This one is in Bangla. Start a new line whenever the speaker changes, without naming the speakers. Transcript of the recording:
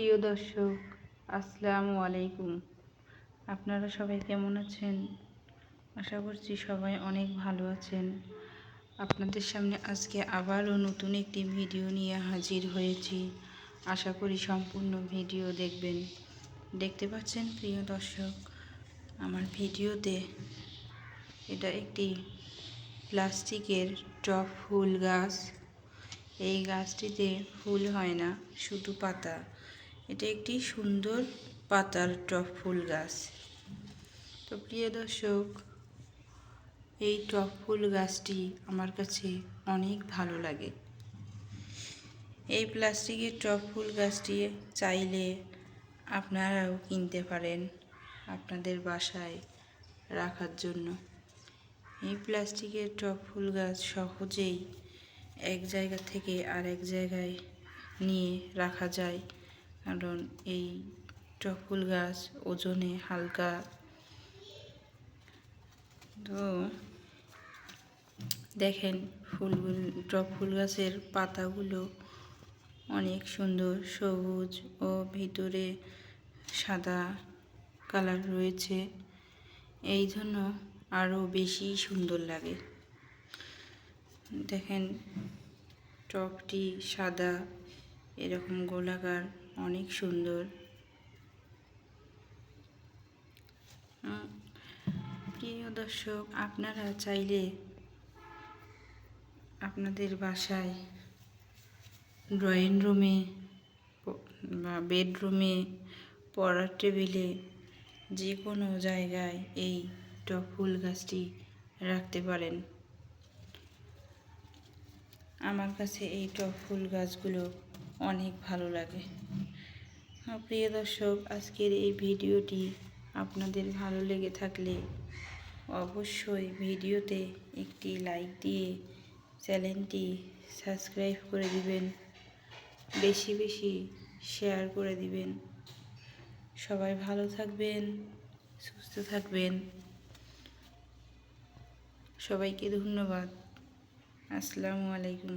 প্রিয় দর্শক, আসসালামু আলাইকুম। আপনারা সবাই কেমন আছেন? আশা করছি সবাই অনেক ভালো আছেন। আপনাদের সামনে আজকে আবারও নতুন একটি ভিডিও নিয়ে হাজির হয়েছি। আশা করি সম্পূর্ণ ভিডিও দেখবেন। দেখতে পাচ্ছেন, প্রিয় দর্শক, আমার ভিডিওতে এটা একটি প্লাস্টিকের টপ ফুল গাছ। এই গাছটিতে ফুল হয় না, শুধু পাতা। এটা একটি সুন্দর পাতার টপ ফুল গাছ। তো প্রিয় দর্শক, এই টপ ফুল গাছটি আমার কাছে অনেক ভালো লাগে। এই প্লাস্টিকের টপ ফুল গাছটি চাইলে আপনারাও কিনতে পারেন আপনাদের বাসায় রাখার জন্য। এই প্লাস্টিকের টপ ফুল গাছ সহজেই এক জায়গা থেকে আরেক জায়গায় নিয়ে রাখা যায়। কারণ এই টপ ফুল গাছ ওজনে হালকা। তো দেখেন ফুলগুলো টপ ফুল গাছের পাতাগুলো অনেক সুন্দর, সবুজ ও ভিতরে সাদা কালার রয়েছে। এই জন্য আরও বেশি সুন্দর লাগে। দেখেন টপটি সাদা, এরকম গোলাকার। অনেক সুন্দর। প্রিয় দর্শক, আপনারা চাইলে আপনাদের বাসায় ড্রয়িং রুমে বা বেডরুমে, পড়ার টেবিলে যে কোনো জায়গায় এই টপ ফুল গাছটি রাখতে পারেন। আমার কাছে এই টপ ফুল গাছগুলো অনেক ভালো লাগে। প্রিয় দর্শক, আজকের এই ভিডিওটি আপনাদের ভালো লেগে থাকলে অবশ্যই ভিডিওতে একটি লাইক দিয়ে চ্যানেলটি সাবস্ক্রাইব করে দিবেন, বেশি বেশি শেয়ার করে দিবেন। সবাই ভালো থাকবেন, সুস্থ থাকবেন। সবাইকে ধন্যবাদ। আসসালামু আলাইকুম।